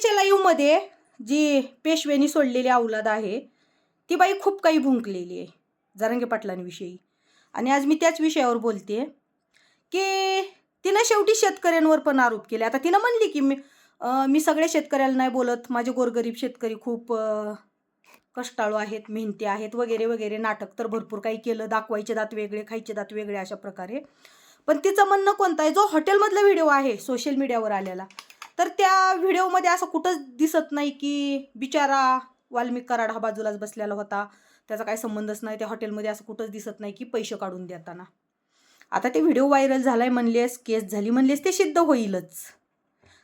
तिच्या लाईव्हमध्ये जी पेशव्यानी सोडलेली अवलाद आहे ती बाई खूप काही भुंकलेली आहे जारंगे पाटलांविषयी. आणि आज मी त्याच विषयावर बोलते की तिनं शेवटी शेतकऱ्यांवर पण आरोप केले. आता तिनं म्हणली की मी मी सगळ्या शेतकऱ्याला नाही बोलत माझे गोरगरीब शेतकरी खूप कष्टाळू आहेत मेहनती आहेत वगैरे वगैरे नाटक तर भरपूर काही केलं दाखवायचे दात वेगळे खायचे दात वेगळे अशा प्रकारे. पण तिचं म्हणणं कोणतं आहे? जो हॉटेलमधला व्हिडिओ आहे सोशल मीडियावर आलेला तर त्या व्हिडिओमध्ये असं कुठंच दिसत नाही की बिचारा वाल्मिक कराड हा बाजूलाच बसलेला होता. त्याचा काही संबंधच नाही. त्या हॉटेलमध्ये असं कुठंच दिसत नाही की पैसे काढून देताना. आता ते व्हिडिओ व्हायरल झालाय म्हणलेस केस झाली म्हणलेस ते सिद्ध होईलच.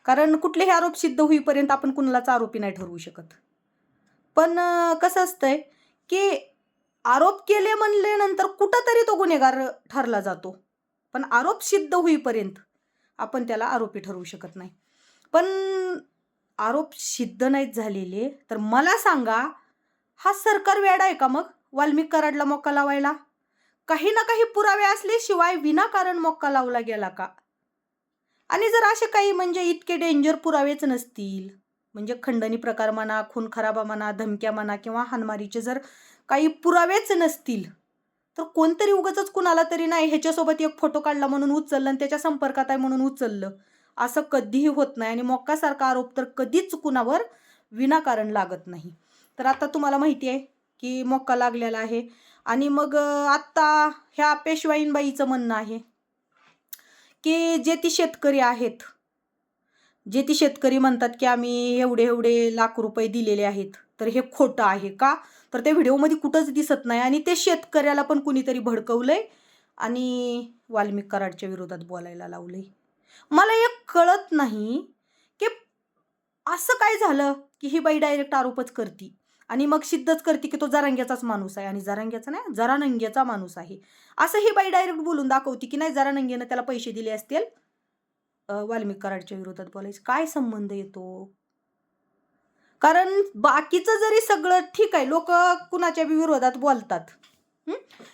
कारण कुठलेही आरोप सिद्ध होईपर्यंत आपण कुणालाच आरोपी नाही ठरवू शकत. पण कसं असतंय की आरोप केले म्हणल्यानंतर कुठंतरी तो गुन्हेगार ठरला जातो. पण आरोप सिद्ध होईपर्यंत आपण त्याला आरोपी ठरवू शकत नाही. पण आरोप सिद्ध नाहीत झालेले. तर मला सांगा हा सरकार वेडा आहे का मग? वाल्मिक कराडला मोका लावायला? काही ना काही पुरावे असल्याशिवाय विनाकारण मोक्का लावला गेला का? आणि जर असे काही म्हणजे इतके डेंजर पुरावेच नसतील म्हणजे खंडणी प्रकार म्हणा खून खराबा म्हणा धमक्या म्हणा किंवा हानमारीचे जर काही पुरावेच नसतील तर कोणतरी उगाच कुणाला तरी नाही ह्याच्यासोबत एक फोटो काढला म्हणून उचललं आणि त्याच्या संपर्कात आहे म्हणून उचललं. असं कधीही होत नाही आणि मोक्कासारखा आरोप तर कधीच कुणावर विनाकारण लागत नाही. तर आता तुम्हाला माहिती आहे की मोक्का लागलेला आहे. आणि मग आत्ता ह्या पेशवाईनबाईचं म्हणणं आहे की जे ती शेतकरी आहेत जे ती शेतकरी म्हणतात की आम्ही एवढे एवढे लाख रुपये दिलेले आहेत तर हे खोटं आहे का? तर ते व्हिडिओमध्ये कुठंच दिसत नाही आणि ते शेतकऱ्याला पण कुणीतरी भडकवलंय आणि वाल्मिक कराडच्या विरोधात बोलायला लावलंय. मला एक कळत नाही की असं काय झालं की ही बाई डायरेक्ट आरोपच करती. आणि मग सिद्धच करते की तो जरांग्याचाच माणूस आहे आणि जरांग्याचा नाही जरानंग्याचा माणूस आहे. असं ही बाई डायरेक्ट बोलून दाखवते की नाही जरानंगेनं त्याला पैसे दिले असतील? वाल्मिक कराडच्या विरोधात बोलायचं. काय संबंध येतो कारण बाकीचं जरी सगळं ठीक आहे लोक कुणाच्या बी विरोधात बोलतात.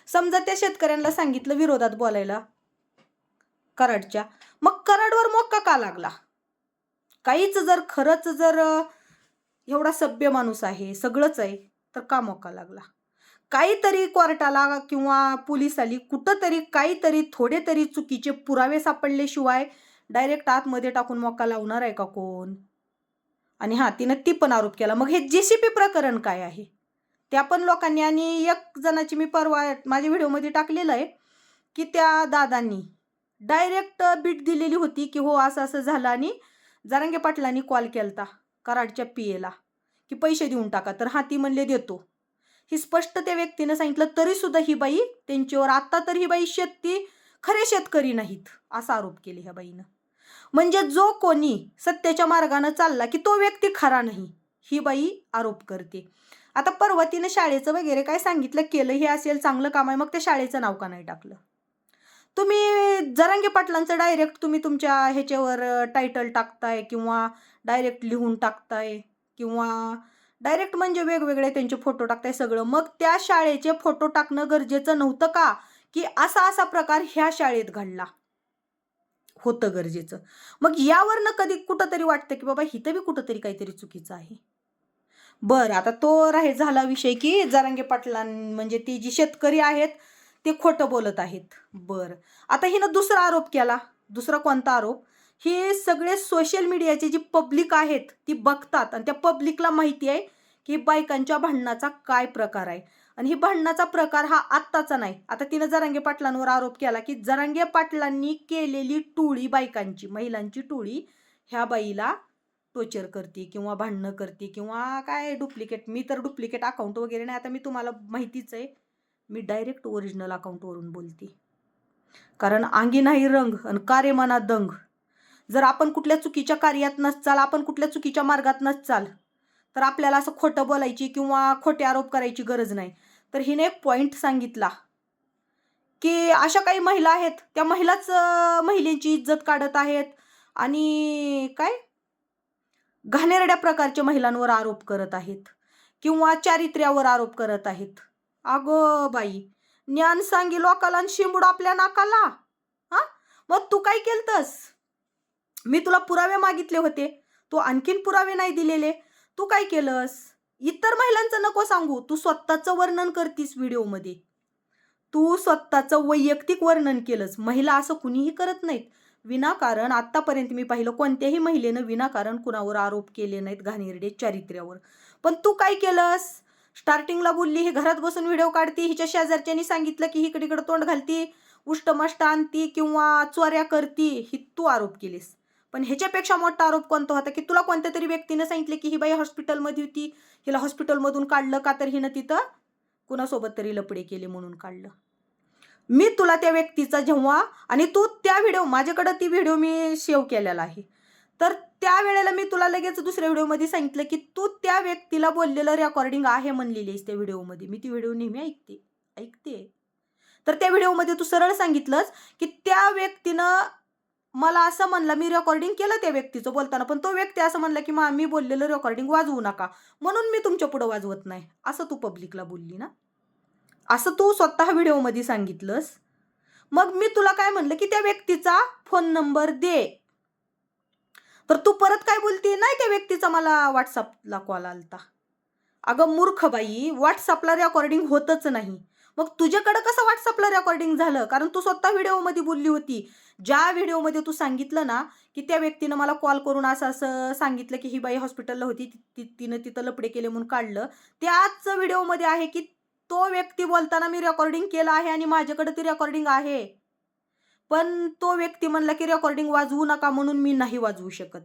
समजा त्या शेतकऱ्यांना सांगितलं विरोधात बोलायला. कराडच्या. मग कराडवर मोक्का का लागला? काहीच जर खरंच जर एवढा सभ्य माणूस आहे सगळंच आहे तर का मोका लागला? काहीतरी कोर्टाला किंवा पोलीस आली कुठंतरी काहीतरी थोडे तरी चुकीचे पुरावे सापडल्याशिवाय डायरेक्ट आतमध्ये टाकून मोका लावणार आहे का कोण? आणि हां तिनं ती पण आरोप केला. मग हे जे सी पी प्रकरण काय आहे? त्या पण लोकांनी आणि एक जणाची मी परवा माझ्या व्हिडिओमध्ये टाकलेलं आहे की त्या दादांनी डायरेक्ट बीट दिलेली होती की हो असं असं झालं आणि जारंगे पाटलांनी कॉल केलता कराडच्या पी एला की पैसे देऊन टाका. तर हा ती म्हणले देतो. ही स्पष्ट त्या व्यक्तीनं सांगितलं तरी सुद्धा ही बाई त्यांच्यावर आत्ता तर ही बाई शेती खरे शेतकरी नाहीत असा आरोप केले ह्या बाईनं. म्हणजे जो कोणी सत्याच्या मार्गानं चालला की तो व्यक्ती खरा नाही ही बाई आरोप करते. आता परवा तिनं शाळेचं वगैरे काय सांगितलं केलं हे असेल चांगलं काम आहे मग त्या शाळेचं नाव का नाही टाकलं? तुम्ही जरांगे पाटलांचं डायरेक्ट तुम्ही तुमच्या ह्याच्यावर टायटल टाकताय किंवा डायरेक्ट लिहून टाकताय किंवा डायरेक्ट म्हणजे वेगवेगळे त्यांचे फोटो टाकताय सगळं. मग त्या शाळेचे फोटो टाकणं गरजेचं नव्हतं का? की असा असा प्रकार ह्या शाळेत घडला. होतं गरजेचं. मग यावरनं कधी कुठंतरी वाटतं की बाबा हिथं बी कुठंतरी काहीतरी चुकीचं आहे. बरं आता तो राहे झाला विषय की जरांगे पाटलां म्हणजे ती जी शेतकरी आहेत ते खोटं बोलत आहेत. बरं. आता हिनं दुसरा आरोप केला. दुसरा कोणता आरोप? हे सगळे सोशल मीडियाचे जी पब्लिक आहेत ती बघतात आणि त्या पब्लिकला माहिती आहे की बायकांच्या भांडणाचा काय प्रकार आहे. आणि ही भांडणाचा प्रकार हा आत्ताचा नाही. आता तिनं जरांगे पाटलांवर आरोप केला की जरांगे पाटलांनी केलेली टोळी बायकांची महिलांची टोळी ह्या बाईला टोचर करते किंवा भांडणं करते किंवा काय डुप्लिकेट मी तर डुप्लिकेट अकाउंट वगैरे नाही. आता मी तुम्हाला माहितीच आहे. मी डायरेक्ट ओरिजिनल अकाउंटवरून बोलते. कारण अंगी नाही रंग आणि कार्य मनात दंग. जर आपण कुठल्या चुकीच्या कार्यात नसचाल आपण कुठल्या चुकीच्या मार्गात नसचाल तर आपल्याला असं खोटं बोलायची किंवा खोटे आरोप करायची गरज नाही. तर हिने एक पॉईंट सांगितला की अशा काही महिला आहेत त्या महिलाच महिलेची इज्जत काढत आहेत आणि काय? घाणेरड्या प्रकारच्या महिलांवर आरोप करत आहेत किंवा चारित्र्यावर आरोप करत आहेत. अगो बाई ज्ञान सांगी लोकाला आणि शिंबूड आपल्या नाकाला. हा? मग तू काय केलतस? मी तुला पुरावे मागितले होते. तू आणखीन पुरावे नाही दिलेले. तू काय केलंस? इतर महिलांचं नको सांगू. तू स्वतःचं वर्णन करतीस व्हिडिओमध्ये. तू स्वतःचं वैयक्तिक वर्णन केलंस. महिला असं कुणीही करत नाहीत. विनाकारण आत्तापर्यंत मी पाहिलं कोणत्याही महिलेनं विनाकारण कुणावर आरोप केले नाहीत घाणेरडे चारित्र्यावर. पण तू काय केलंस? स्टार्टिंगला बोलली ही घरात बसून व्हिडिओ काढती हिच्या शेजारच्यानी सांगितलं की इकडे इकडे तोंड घालती उष्टमष्ट आणती किंवा चोऱ्या करती ही तू आरोप केलीस. पण ह्याच्यापेक्षा मोठा आरोप कोणता होता की तुला कोणत्या तरी व्यक्तीनं सांगितलं की ही बाई हॉस्पिटलमध्ये होती हिला हॉस्पिटलमधून काढलं का तर हिनं तिथं कुणासोबत तरी लपडे केले म्हणून काढलं. मी तुला त्या व्यक्तीचा जेव्हा आणि तू त्या व्हिडिओ माझ्याकडं ती व्हिडिओ मी सेव्ह केलेला आहे. तर त्या वेळेला मी तुला लगेच दुसऱ्या व्हिडिओमध्ये सांगितलं की तू त्या व्यक्तीला बोललेलं रेकॉर्डिंग आहे म्हणलेली आहेस त्या व्हिडिओमध्ये. मी ती व्हिडिओ नेहमी ऐकते ऐकते. तर त्या व्हिडिओमध्ये तू सरळ सांगितलंस की त्या व्यक्तीनं मला असं म्हणलं मी रेकॉर्डिंग केलं त्या व्यक्तीचं बोलताना पण तो व्यक्ती असं म्हणला की मा मी बोललेलं रेकॉर्डिंग वाजवू नका. म्हणून मी तुमच्या पुढं वाजवत नाही. असं तू पब्लिकला बोलली ना? असं तू स्वतः व्हिडिओमध्ये सांगितलंस? मग मी तुला काय म्हणलं की त्या व्यक्तीचा फोन नंबर दे. तर तू परत काय बोलती? नाही त्या व्यक्तीचा मला व्हॉट्सअपला कॉल आलता. अगं मूर्ख बाई व्हॉट्सअपला रेकॉर्डिंग होतच नाही. मग तुझ्याकडं कसं व्हॉट्सअपला रेकॉर्डिंग झालं? कारण तू स्वतः व्हिडिओमध्ये बोलली होती. ज्या व्हिडिओमध्ये तू सांगितलं ना की त्या व्यक्तीनं मला कॉल करून असं असं सांगितलं की ही बाई हॉस्पिटलला होती ती- तिनं तिथं लपडे केले म्हणून काढलं. त्याच व्हिडिओमध्ये आहे की तो व्यक्ती बोलताना मी रेकॉर्डिंग केलं आहे आणि माझ्याकडे ती रेकॉर्डिंग आहे. पण तो व्यक्ती म्हणला की रेकॉर्डिंग वाजवू नका म्हणून मी नाही वाजवू शकत.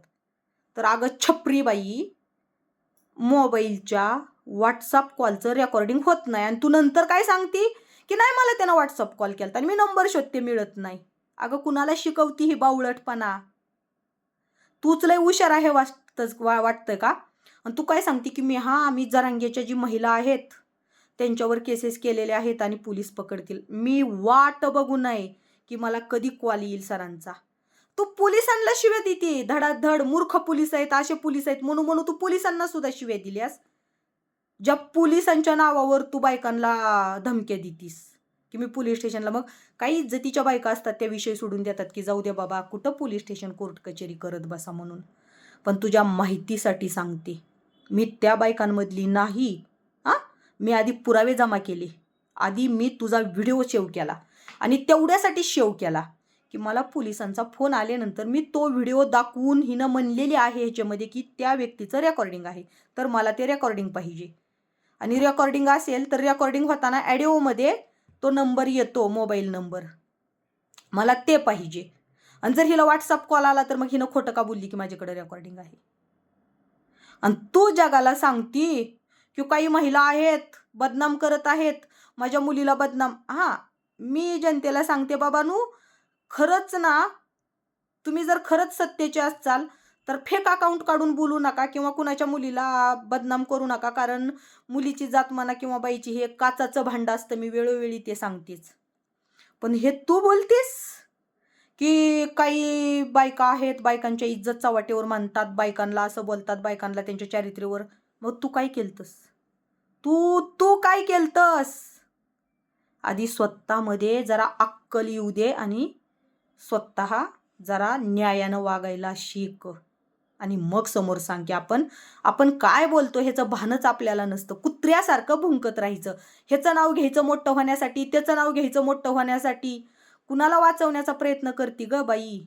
तर अगं छपरी बाई मोबाईलच्या व्हॉट्सअप कॉलचं रेकॉर्डिंग होत नाही आणि तू नंतर काय सांगती? की नाही मला त्यानं व्हॉट्सअप कॉल केला आणि मी नंबर शोधते मिळत नाही. अगं कुणाला शिकवती ही बावळटपणा? तूच लय हुशार आहे वाटतंच वा वाटतं का? आणि तू काय सांगते की मी हां मी जरांगेच्या जी महिला आहेत त्यांच्यावर केसेस केलेले आहेत आणि पोलीस पकडतील. मी वाट बघू नये. की मला कधी कॉल येईल सरांचा? तू पोलिसांना शिव्या देते. धडाधड मूर्ख पोलीस आहेत असे पोलीस आहेत. म्हणून म्हणून तू पोलिसांना सुद्धा शिव्या दिल्यास? ज्या पोलिसांच्या नावावर तू बायकांना धमक्या देतीस? की मी पोलीस स्टेशनला मग काही इज्जतीच्या बायका असतात त्या विषय सोडून देतात की जाऊ द्या बाबा कुठं पोलीस स्टेशन कोर्ट कचेरी करत बसा म्हणून. पण तुझ्या माहितीसाठी सांगते. मी त्या बायकांमधली नाही. हां? मी आधी पुरावे जमा केले. आधी मी तुझा व्हिडिओ सेव्ह केला. आणि तेवढ्यासाठी शेव केला की मला पोलिसांचा फोन आल्यानंतर मी तो व्हिडिओ दाखवून हिनं म्हणलेली आहे ह्याच्यामध्ये की त्या व्यक्तीचं रेकॉर्डिंग आहे. तर मला ते रेकॉर्डिंग पाहिजे. आणि रेकॉर्डिंग असेल तर रेकॉर्डिंग होताना ॲडिओमध्ये तो नंबर येतो मोबाईल नंबर मला ते पाहिजे. आणि जर हिला व्हॉट्सअप कॉल आला तर मग हिनं खोटं का बोलली की माझ्याकडे रेकॉर्डिंग आहे? आणि तू जगाला सांगती की काही महिला आहेत बदनाम करत आहेत माझ्या मुलीला बदनाम. हां मी जनतेला सांगते बाबानू खरंच ना तुम्ही जर खरंच सत्तेचे असाल तर फेक अकाउंट काढून बोलू नका किंवा कुणाच्या मुलीला बदनाम करू नका. कारण मुलीची जात म्हणा किंवा बाईची हे काचाचं भांडं असतं. मी वेळोवेळी ते सांगतेच. पण हे तू बोलतीस? की काही बायका आहेत बायकांच्या इज्जत वाटेवर मानतात बायकांना असं बोलतात बायकांना त्यांच्या चारित्र्यावर. मग तू काय केलतस? तू तू काय केलतस? आधी स्वतःमध्ये जरा अक्कल येऊ दे आणि स्वतः जरा न्यायानं वागायला शिक. आणि मग समोर सांग की आपण आपण काय बोलतो ह्याचं भानच आपल्याला नसतं. कुत्र्यासारखं भुंकत राहायचं. ह्याचं नाव घ्यायचं मोठं होण्यासाठी त्याचं नाव घ्यायचं मोठं होण्यासाठी. कुणाला वाचवण्याचा प्रयत्न करते ग बाई?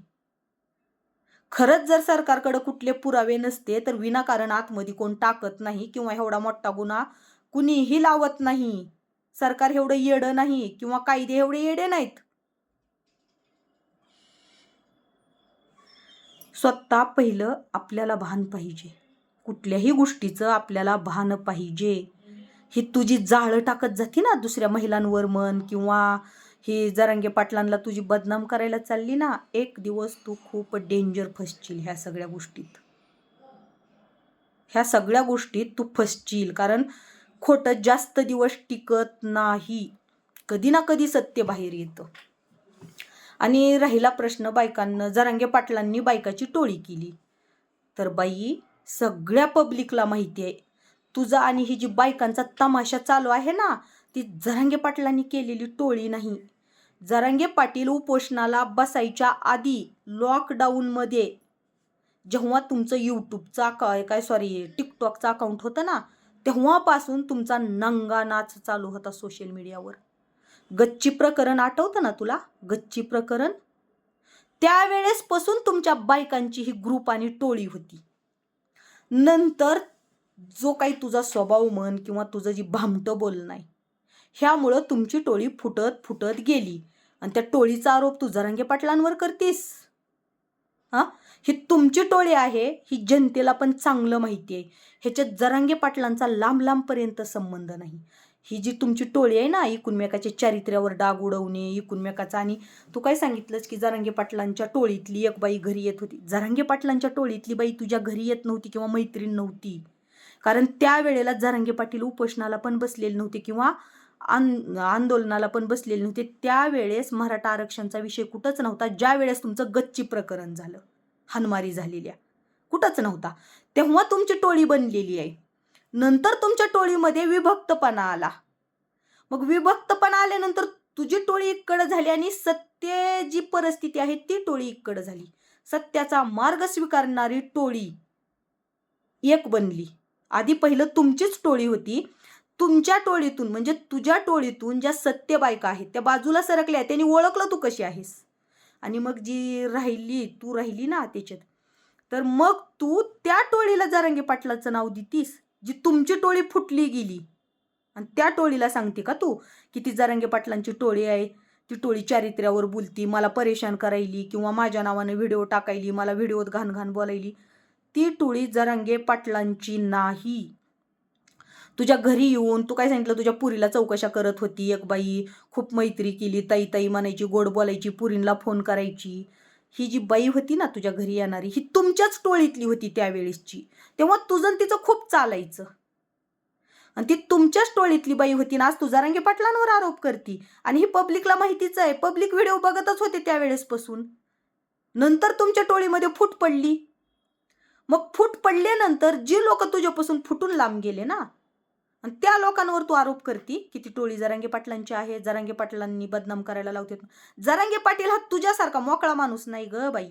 खरंच जर सरकारकडे कुठले पुरावे नसते तर विनाकारण आतमध्ये कोण टाकत नाही किंवा एवढा मोठा गुन्हा कुणीही लावत नाही. सरकार एवढं येडं नाही किंवा कायदे एवढे येडे नाहीत. स्वतः पहिलं आपल्याला भान पाहिजे. कुठल्याही गोष्टीचं आपल्याला भान पाहिजे. ही तुझी जाळं टाकत जाते ना दुसऱ्या महिलांवर मन किंवा ही जरांगे पाटलांना तुझी बदनाम करायला चालली ना एक दिवस तू खूप डेंजर फसशील ह्या सगळ्या गोष्टीत. ह्या सगळ्या गोष्टीत तू फसशील. कारण खोटं जास्त दिवस टिकत नाही. कधी ना कधी सत्य बाहेर येतं. आणि राहिला प्रश्न बायकांना जरांगे पाटलांनी बायकाची टोळी केली. तर बाई सगळ्या पब्लिकला माहिती आहे तुझा आणि ही जी बायकांचा तमाशा चालू आहे ना ती जरांगे पाटलांनी केलेली टोळी नाही. जरांगे पाटील उपोषणाला बसायच्या आधी लॉकडाऊनमध्ये जेव्हा तुमचं यूट्यूबचा अका काय सॉरी टिकटॉकचं अकाउंट होतं ना तेव्हापासून तुमचा नंगा नाच चालू होता सोशल मीडियावर गच्ची प्रकरण आठवतं ना तुला? गच्ची प्रकरण? त्यावेळेसपासून तुमच्या बायकांची ही ग्रुप आणि टोळी होती. नंतर जो काही तुझा स्वभाव म्हण किंवा तुझं जी भामटं बोल नाही ह्यामुळं तुमची टोळी फुटत फुटत गेली. आणि त्या टोळीचा आरोप तू जरांगे पाटलांवर करतीस? हां? ही तुमची टोळी आहे ही जनतेला पण चांगलं माहिती आहे. ह्याच्यात जरांगे पाटलांचा लांब लांबपर्यंत संबंध नाही. ही जी तुमची टोळी आहे ना एकूणमेकाच्या चारित्र्यावर डाग उडवणे एकूणमेकाचा आणि तू काय सांगितलंस की जरांगे पाटलांच्या टोळीतली एक बाई घरी येत होती. जरांगे पाटलांच्या टोळीतली बाई तुझ्या घरी येत नव्हती किंवा मैत्रीण नव्हती. कारण त्यावेळेला जरांगे पाटील उपोषणाला पण बसलेले नव्हते किंवा आन आंदोलनाला पण बसलेले नव्हते. त्यावेळेस मराठा आरक्षणचा विषय कुठंच नव्हता. ज्या वेळेस तुमचं गच्ची प्रकरण झालं. हानमारी झालेल्या. कुठंच नव्हता. तेव्हा तुमची टोळी बनलेली आहे. नंतर तुमच्या टोळीमध्ये विभक्तपणा आला. मग विभक्तपणा आल्यानंतर तुझी टोळी इकडं झाली आणि सत्य जी परिस्थिती आहे ती टोळी इकडं झाली. सत्याचा मार्ग स्वीकारणारी टोळी एक बनली. आधी पहिलं तुमचीच टोळी होती. तुमच्या टोळीतून म्हणजे तुझ्या टोळीतून ज्या सत्य बायका आहेत त्या बाजूला सरकल्या त्यांनी ओळखलं तू कशी आहेस? आणि मग जी राहिली तू राहिली ना त्याच्यात तर मग तू त्या टोळीला जारंगे पाटलाचं नाव देतीस जी तुमची टोळी फुटली गेली. आणि त्या टोळीला सांगते का तू की ती जारंगे पाटलांची टोळी आहे ती टोळी चारित्र्यावर बोलती मला परेशान करायली किंवा माझ्या नावानं व्हिडिओ टाकायली मला व्हिडिओत घाण घाण बोलायली. ती टोळी जरांगे पाटलांची नाही. तुझ्या घरी येऊन तू काय सांगितलं? तुझ्या पुरीला चौकशा करत होती एक बाई. खूप मैत्री केली. ताई ताई म्हणायची गोड बोलायची पुरींला फोन करायची. ही जी बाई होती ना तुझ्या घरी येणारी ही तुमच्याच टोळीतली होती त्यावेळेसची. तेव्हा तुझं आणि तिचं खूप चालायचं. आणि ती तुमच्याच टोळीतली बाई होती ना आज तुझा रंगे पाटलांवर आरोप करती. आणि ही पब्लिकला माहितीच आहे पब्लिक व्हिडिओ बघतच होते त्यावेळेसपासून. नंतर तुमच्या टोळीमध्ये फूट पडली. मग फूट पडल्यानंतर जी लोक तुझ्यापासून फुटून लांब गेले ना आणि त्या लोकांवर तू आरोप करती की ती टोळी जरांगे पाटलांची आहे जरांगे पाटलांनी बदनाम करायला लावते जरांगे पाटील हा तुझ्यासारखा मोकळा माणूस नाही ग बाई.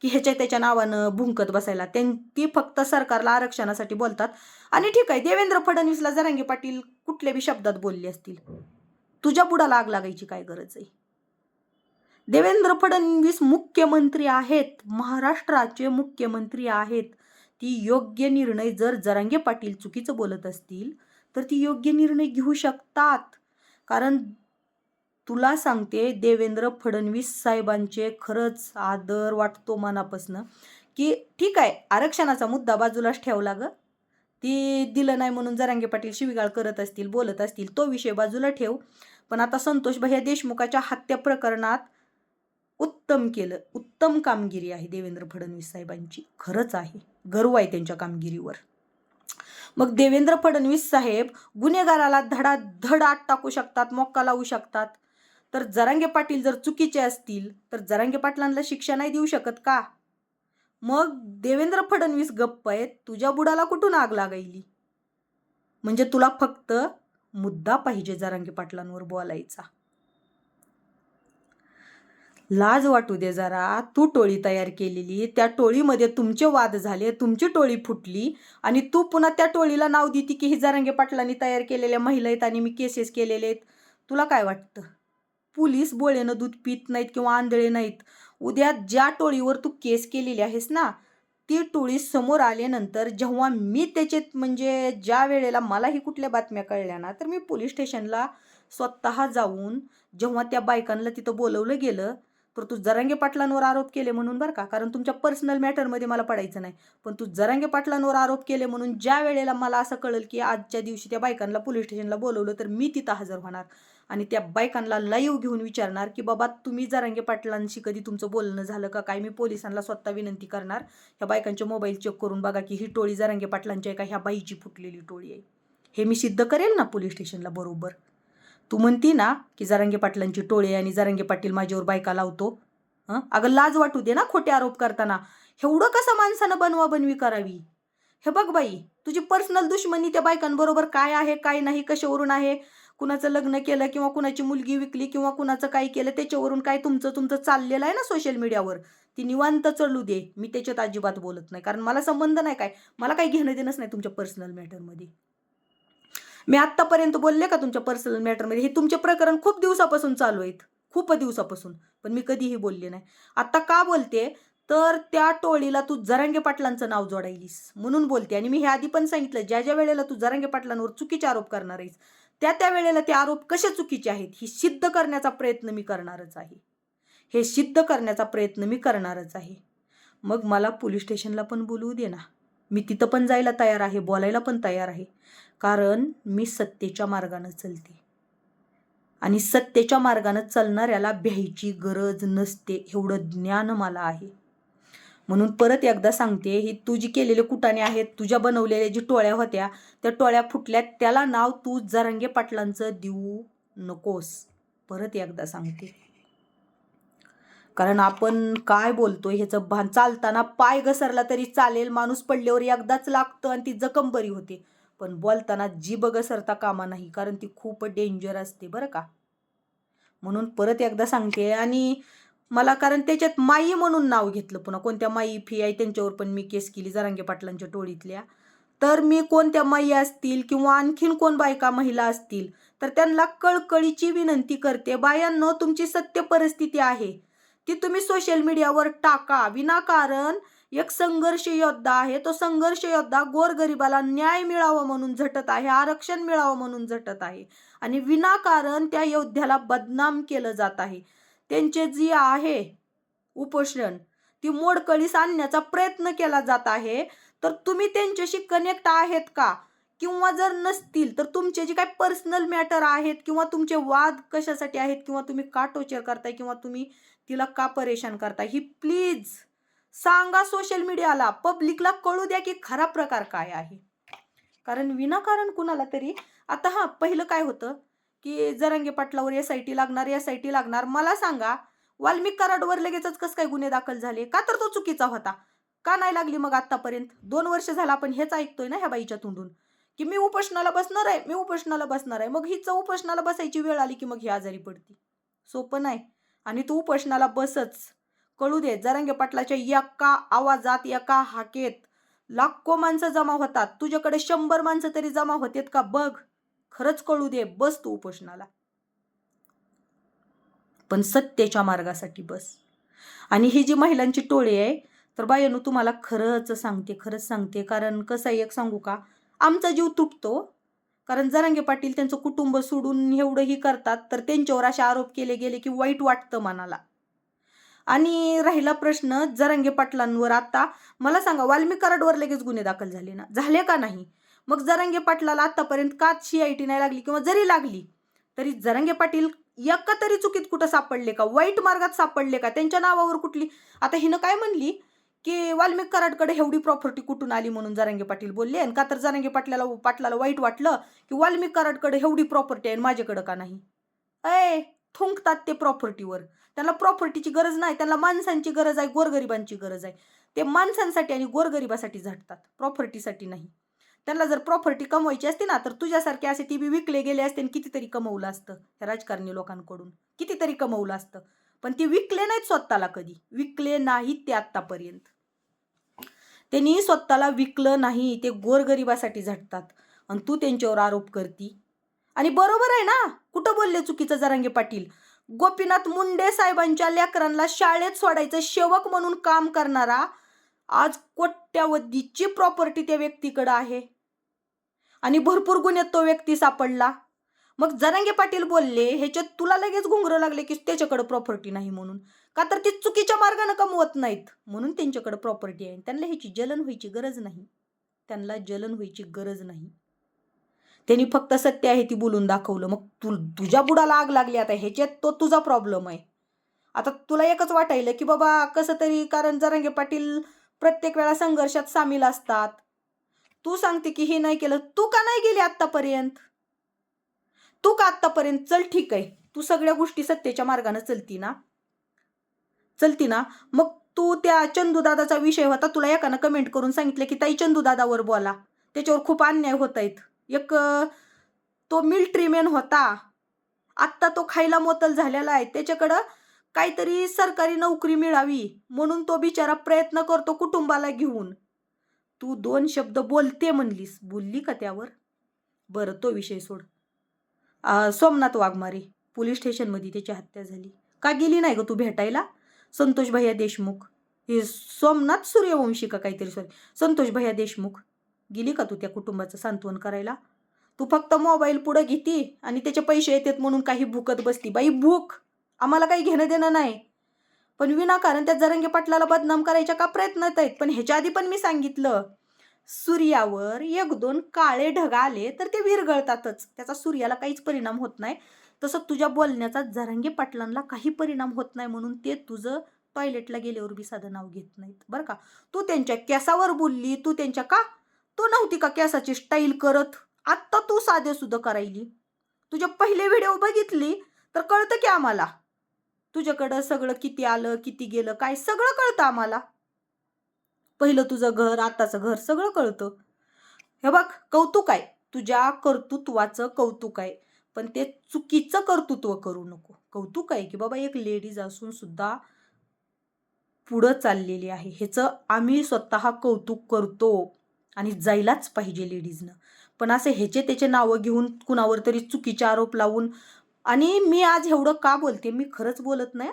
की ह्याच्या त्याच्या नावानं भुंकत बसायला. त्यां ती फक्त सरकारला आरक्षणासाठी बोलतात. आणि ठीक आहे देवेंद्र फडणवीसला जरांगे पाटील कुठल्या बी शब्दात बोलले असतील? तुझ्या बुडाला आग लागायची काय गरज आहे? देवेंद्र फडणवीस मुख्यमंत्री आहेत. महाराष्ट्राचे मुख्यमंत्री आहेत. ती योग्य निर्णय जर जरांगे पाटील चुकीचं बोलत असतील तर ती योग्य निर्णय घेऊ शकतात. कारण तुला सांगते देवेंद्र फडणवीस साहेबांचे खरंच आदर वाटतो मनापासनं की ठीक आहे आरक्षणाचा मुद्दा बाजूलाच ठेवला ग. ती दिलं नाही म्हणून जरांगे पाटील शिविगाळ करत असतील बोलत असतील तो विषय बाजूला ठेव. पण आता संतोष भैया देशमुखाच्या हत्या प्रकरणात उत्तम केलं. उत्तम कामगिरी आहे देवेंद्र फडणवीस साहेबांची. खरंच आहे. गर्व आहे त्यांच्या कामगिरीवर. मग देवेंद्र फडणवीस साहेब गुन्हेगाराला धडा धड आत टाकू शकतात मोक्का लावू शकतात. तर जरांगे पाटील जर चुकीचे असतील तर जरांगे पाटलांना शिक्षा नाही देऊ शकत का? मग देवेंद्र फडणवीस गप्प आहेत तुझ्या बुडाला कुठून आग लागायली? म्हणजे तुला फक्त मुद्दा पाहिजे जरांगे पाटलांवर बोलायचा. लाज वाटू दे जरा. तू टोळी तयार केलेली त्या टोळीमध्ये तुमचे वाद झाले तुमची टोळी फुटली आणि तू पुन्हा त्या टोळीला नाव देते की ही जरांगे पाटलांनी तयार केलेल्या महिला आहेत आणि मी केसेस केलेले आहेत. तुला काय वाटतं? पोलीस बोळेनं दूध पित नाहीत किंवा आंधळे नाहीत. उद्या ज्या टोळीवर तू केस केलेली आहेस ना ती टोळी समोर आल्यानंतर जेव्हा मी त्याच्यात म्हणजे ज्या वेळेला मलाही कुठल्या बातम्या कळल्या ना तर मी पोलीस स्टेशनला स्वतः जाऊन जेव्हा त्या बायकांना तिथं बोलवलं गेलं तर तू जरांगे पाटलांवर आरोप केले म्हणून बरं का? कारण तुमच्या पर्सनल मॅटरमध्ये मला पडायचं नाही. पण तू जरांगे पाटलांवर आरोप केले म्हणून ज्या वेळेला मला असं कळलं की आजच्या दिवशी त्या बायकांना पोलीस स्टेशनला बोलवलं तर मी तिथं हजर होणार. आणि त्या बायकांना लाईव्ह घेऊन विचारणार की बाबा तुम्ही जरांगे पाटलांशी कधी तुमचं बोलणं झालं का? काय मी पोलिसांना स्वतः विनंती करणार? ह्या बायकांचे मोबाईल चेक करून बघा की ही टोळी जरांगे पाटलांची आहे का? ह्या बाईची फुटलेली टोळी आहे. हे मी सिद्ध करेल ना पोलीस स्टेशनला बरोबर? तू म्हणती ना की जरांगे पाटलांची टोळी आणि जरांगे पाटील माझ्यावर बायका लावतो. हं? अगं लाज वाटू दे ना खोटे आरोप करताना. एवढं कसं माणसानं बनवा बनवी करावी? हे बघ बाई तुझी पर्सनल दुश्मनी त्या बायकांबरोबर काय आहे काय नाही कशावरून आहे? कुणाचं लग्न केलं किंवा कुणाची मुलगी विकली किंवा कुणाचं काय केलं त्याच्यावरून काय तुमचं तुमचं चाललेलं आहे ना सोशल मीडियावर ती निवांत चढू दे. मी त्याच्यात अजिबात बोलत नाही. कारण मला संबंध नाही काय. मला काही घेणं देणंच नाही तुमच्या पर्सनल मॅटरमध्ये मी आत्तापर्यंत बोलले का तुमच्या पर्सनल मॅटरमध्ये हे तुमचे प्रकरण खूप दिवसापासून चालू आहेत. खूप दिवसापासून. पण मी कधीही बोलले नाही. आत्ता का बोलते? तर त्या टोळीला तू जरांगे पाटलांचं नाव जोडायलीस. म्हणून बोलते. आणि मी हे आधी पण सांगितलं ज्या ज्या वेळेला तू जरांगे पाटलांवर चुकीचे आरोप करणार आहेस त्या त्या वेळेला ते आरोप कसे चुकीचे आहेत ही सिद्ध करण्याचा प्रयत्न मी करणारच आहे. हे सिद्ध करण्याचा प्रयत्न मी करणारच आहे. मग मला पोलीस स्टेशनला पण बोलवू दे ना. मी तिथं पण जायला तयार आहे बोलायला पण तयार आहे. कारण मी सत्तेच्या मार्गानं चलते. आणि सत्तेच्या मार्गानं चालणाऱ्याला भ्यायची गरज नसते एवढं ज्ञान मला आहे. म्हणून परत एकदा सांगते ही तू जी केलेले कुटाणे आहेत तुझ्या बनवलेल्या जी टोळ्या होत्या त्या टोळ्या फुटल्या त्याला नाव तू जरंगे पाटलांचं देऊ नकोस. परत एकदा सांगते. कारण आपण काय बोलतोय ह्याचं भान चालताना पाय घसरला तरी चालेल माणूस पडल्यावर एकदाच लागतं आणि ती जखम बरी होते. पण बोलताना जीभ घसरता कामा नाही कारण ती खूप डेंजर असते बरं का? म्हणून परत एकदा सांगते. आणि मला कारण त्याच्यात माई म्हणून नाव घेतलं पुन्हा. कोणत्या माई फी आहे त्यांच्यावर पण मी केस केली जरांगे पाटलांच्या टोळीतल्या. तर मी कोणत्या माई असतील किंवा आणखीन कोण बायका महिला असतील तर त्यांना कळकळीची विनंती करते बायांनो तुमची सत्य परिस्थिती आहे. ती तुम्ही सोशल मीडियावर टाका. विनाकारण एक संघर्ष योद्धा आहे. तो संघर्ष योद्धा गोरगरिबाला न्याय मिळावा म्हणून झटत आहे. आरक्षण मिळावं म्हणून झटत आहे. आणि विनाकारण त्या योद्ध्याला बदनाम केलं जात आहे. त्यांचे जी आहे उपोषण ती मोडकळीस आणण्याचा प्रयत्न केला जात आहे. तर तुम्ही त्यांच्याशी कनेक्ट आहेत का? किंवा जर नसतील तर तुमचे जे काही पर्सनल मॅटर आहेत किंवा तुमचे वाद कशासाठी आहेत किंवा तुम्ही का टोचर करताय किंवा तुम्ही तिला का परेशान करता ही प्लीज सांगा सोशल मीडियाला पब्लिकला कळू द्या की खरा प्रकार काय आहे. कारण विनाकारण कुणाला तरी आता हां पहिलं काय होतं की जरांगे पाटलावर एस आय टी लागणार एस आय टी लागणार. मला सांगा वाल्मिक कराडवर लगेचच कसं काय गुन्हे दाखल झाले? का तर तो चुकीचा होता? का नाही लागली मग आत्तापर्यंत? दोन वर्ष झालं आपण हेच ऐकतोय ना ह्या बाईच्या तोंडून. की मी उपोषणाला बसणार आहे मी उपोषणाला बसणार आहे. मग हिचं उपोषणाला बसायची वेळ आली की मग ही आजारी पडती. सोपं नाही. आणि तू उपोषणाला बसच. कळू दे जरांगे पाटलाच्या एका आवाजात एका हाकेत लाखो माणसं जमा होतात. तुझ्याकडे शंभर माणसं तरी जमा होतात का बघ. खरंच कळू दे बस तू उपोषणाला पण सत्तेच्या मार्गासाठी बस. आणि ही जी महिलांची टोळी आहे तर बायनू तुम्हाला खरंच सांगते खरंच सांगते. कारण कसं आहे एक सांगू का? आमचा जीव तुटतो. कारण जरांगे पाटील त्यांचं कुटुंब सोडून एवढंही करतात तर त्यांच्यावर असे आरोप केले गेले की वाईट वाटतं मनाला. आणि राहिला प्रश्न जरांगे पाटलांवर. आता मला सांगा वाल्मिक कराडवर लगेच गुन्हे दाखल झाले ना? झाले का नाही? मग जरांगे पाटलाला आतापर्यंत का सी आय टी नाही लागली किंवा जरी लागली तरी जरांगे पाटील एका तरी चुकीत कुठं सापडले का? वाईट मार्गात सापडले का? त्यांच्या नावावर कुठली? आता हिनं काय म्हणली? की वाल्मिक कराडकडे एवढी प्रॉपर्टी कुठून आली म्हणून जरांगे पाटील बोलले? आणि का तर जरांगे पाटलाला पाटलाला वाईट वाटलं की वाल्मिक कराडकडे एवढी प्रॉपर्टी आहे आणि माझ्याकडं का नाही? अय थुंकतात ते प्रॉपर्टीवर त्यांना प्रॉपर्टीची गरज नाही त्यांना माणसांची गरज आहे गोरगरिबांची गरज आहे. ते माणसांसाठी आणि गोरगरिबासाठी झटतात प्रॉपर्टीसाठी नाही. त्यांना जर प्रॉपर्टी कमवायची असते ना तर तुझ्यासारखे असे ती बी विकले गेले असते आणि कितीतरी कमवलं असतं ह्या राजकारणी लोकांकडून. कितीतरी कमवलं असतं. पण ते विकले नाहीत स्वतःला कधी. विकले नाहीत ते आत्तापर्यंत. त्यांनी स्वतःला विकलं नाही ते गोरगरिबासाठी झटतात. आणि तू त्यांच्यावर आरोप करती. आणि बरोबर आहे ना? कुठं बोलले चुकीचं जरांगे पाटील? गोपीनाथ मुंडे साहेबांच्या लेकरांना शाळेत सोडायचं सेवक म्हणून काम करणारा आज कोट्यावधीची प्रॉपर्टी त्या व्यक्तीकडं आहे. आणि भरपूर गुन्ह्यात तो व्यक्ती सापडला. मग जरांगे पाटील बोलले ह्याच्यात तुला लगेच घुंगरं लागले की त्याच्याकडं प्रॉपर्टी नाही म्हणून. का तर ते चुकीच्या मार्गाने कमवत नाहीत. म्हणून त्यांच्याकडे प्रॉपर्टी आहे. त्यांना ह्याची जलन व्हायची गरज नाही. त्यांना जलन व्हायची गरज नाही. त्यांनी फक्त सत्य आहे ती बोलून दाखवलं. मग तू तुझ्या बुडाला आग लागली आता. ह्याच्यात तो तुझा प्रॉब्लेम आहे. आता तुला एकच वाटायलं की बाबा कसं तरी कारण जरांगे पाटील प्रत्येक वेळा संघर्षात सामील असतात. तू सांगते की हे नाही केलं. तू का नाही गेली आत्तापर्यंत? तू का आत्तापर्यंत? चल ठीक आहे. तू सगळ्या गोष्टी सत्तेच्या मार्गाने चलती ना. चलती ना मग तू त्या चंदूदादाचा विषय होता तुला एकानं कमेंट करून सांगितलं की ताई चंदूदादावर बोला. त्याच्यावर खूप अन्याय होत आहेत. एक तो मिल्ट्रीमॅन होता. आत्ता तो खायला मोतल झालेला आहे. त्याच्याकडं काहीतरी सरकारी नोकरी मिळावी म्हणून तो बिचारा प्रयत्न करतो कुटुंबाला घेऊन. तू दोन शब्द बोलते म्हणलीस. बोलली का त्यावर? बरं तो विषय सोड. सोमनाथ वाघमारे पोलीस स्टेशनमध्ये त्याची हत्या झाली. का गेली नाही ग तू भेटायला? संतोष भैया देशमुख. हे सोमनाथ सूर्यवंशी का काहीतरी सॉरी संतोष भैया देशमुख. गेली का तू त्या कुटुंबाचं सांत्वन करायला? तू फक्त मोबाईल पुढं घेती आणि त्याचे पैसे येतात म्हणून काही भूकत बसती. बाई भूक! आम्हाला काही घेणं देणं नाही. पण विनाकारण त्या जरंगे पाटलाला बदनाम करायच्या का प्रयत्नात आहेत? पण ह्याच्या आधी पण मी सांगितलं. सूर्यावर एक दोन काळे ढग आले तर ते विरघळतातच. त्याचा सूर्याला काहीच परिणाम होत नाही. तसं तुझ्या बोलण्याचा जरांगे पाटलांना काही परिणाम होत नाही म्हणून ते तुझं टॉयलेटला गेल्यावर बी साधं नाव घेत नाहीत. बरं का? तू त्यांच्या केसावर बोलली तू त्यांच्या का? तू नव्हती का केसाची स्टाईल करत? आत्ता तू साधे सुद्धा करायली. तुझे पहिले व्हिडिओ बघितली तर कळतं की आम्हाला. तुझ्याकडं सगळं किती आलं किती गेलं काय सगळं कळतं आम्हाला. पहिलं तुझं घर आत्ताचं घर सगळं कळतं. हे बघ कौतुक आहे. तुझ्या कर्तृत्वाचं कौतुक आहे. पण ते चुकीचं कर्तृत्व करू नको. कौतुक आहे की बाबा एक लेडीज असून सुद्धा पुढं चाललेली आहे. ह्याचं आम्ही स्वतः कौतुक करतो आणि जायलाच पाहिजे लेडीजनं पण असं ह्याचे त्याचे नावं घेऊन कुणावर तरी चुकीचे आरोप लावून आणि मी आज एवढं का बोलते? मी खरंच बोलत नाही?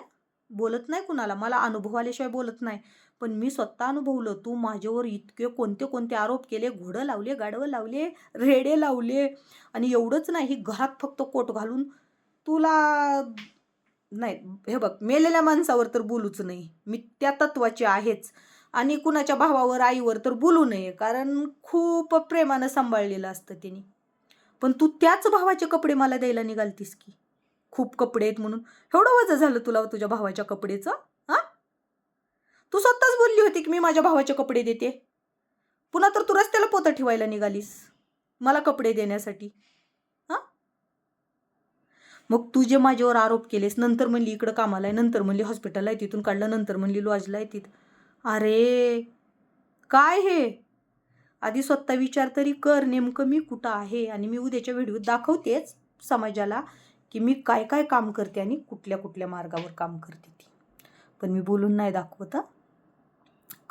बोलत नाही कुणाला? मला अनुभव आल्याशिवाय बोलत नाही. पण मी स्वतः अनुभवलं तू माझ्यावर इतके कोणते कोणते आरोप केले घोडं लावले गाडवं लावले रेडे लावले आणि एवढंच नाही घरात फक्त कोट घालून तुला नाही हे बघ मेलेल्या माणसावर तर बोलूच नाही. मी त्या तत्वाची आहेच आणि कुणाच्या भावावर आईवर तर बोलू नये कारण खूप प्रेमानं सांभाळलेलं असतं तिने. पण तू त्याच भावाचे कपडे मला द्यायला निघालतीस की? खूप कपडे आहेत म्हणून. एवढं वजं झालं तुला तुझ्या भावाच्या कपडेचं? तू स्वतःच बोलली होती की मी माझ्या भावाचे कपडे देते. पुन्हा तर तू रस्त्याला पोतं ठेवायला निघालीस. मला कपडे देण्यासाठी. हां? मग तू जे माझ्यावर आरोप केलेस नंतर म्हणली इकडं कामाला आहे नंतर म्हणली हॉस्पिटलला आहे तिथून काढलं नंतर म्हणली लॉजला आहे तिथं. अरे काय हे? आधी स्वतः विचार तरी कर नेमकं मी कुठं आहे आणि मी उद्याच्या व्हिडिओत दाखवतेच समाजाला की मी काय काय काम करते आणि कुठल्या कुठल्या मार्गावर काम करते ती. पण मी बोलून नाही दाखवत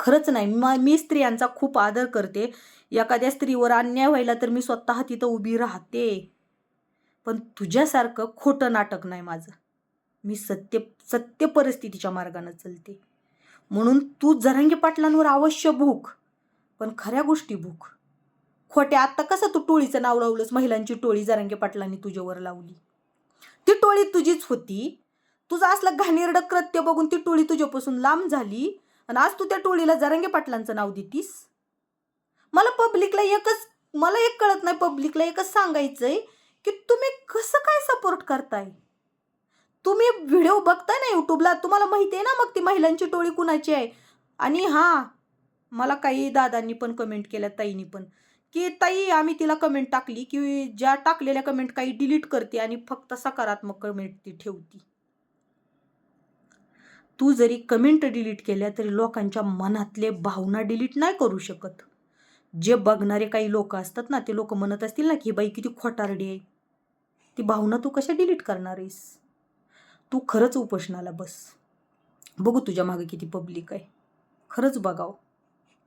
खरंच नाही. म मी स्त्रियांचा खूप आदर करते. एखाद्या स्त्रीवर अन्याय व्हायला तर मी स्वतः तिथं उभी राहते. पण तुझ्यासारखं खोटं नाटक नाही माझं. मी सत्य सत्य परिस्थितीच्या मार्गानं चलते. म्हणून तू जरंगी पाटलांवर अवश्य भूक पण खऱ्या गोष्टी भूक. खोट्या आत्ता कसं तू टोळीचं नाव लावलंस? महिलांची टोळी जरांगे पाटलांनी तुझ्यावर लावली. ती टोळी तुझीच होती. तुझं असलं घाणेरडं कृत्य बघून ती टोळी तुझ्यापासून लांब झाली. आणि आज तू त्या टोळीला जरांगे पाटलांचं नाव देतीस? मला पब्लिकला एकच मला एक कळत नाही पब्लिकला एकच सांगायचंय की तुम्ही कसं काय सपोर्ट करताय? तुम्ही व्हिडिओ बघताय ना यूट्यूबला तुम्हाला माहिती आहे ना मग ती महिलांची टोळी कुणाची आहे? आणि हां मला काही दादांनी पण कमेंट केल्या ताईनी पण की ताई आम्ही तिला कमेंट टाकली की ज्या टाकलेल्या कमेंट काही डिलीट करते आणि फक्त सकारात्मक कमेंट ती ठेवती. तू जरी कमेंट डिलीट केल्या तरी लोकांच्या मनातले भावना डिलीट नाही करू शकत. जे बघणारे काही लोक असतात ना ते लोक म्हणत असतील ना की बाई किती खोटारडी आहे. ती भावना तू कशा डिलीट करणार आहेस? तू खरंच उपोषणाला बस. बघू तुझ्या मागे किती पब्लिक आहे. खरंच बघावं.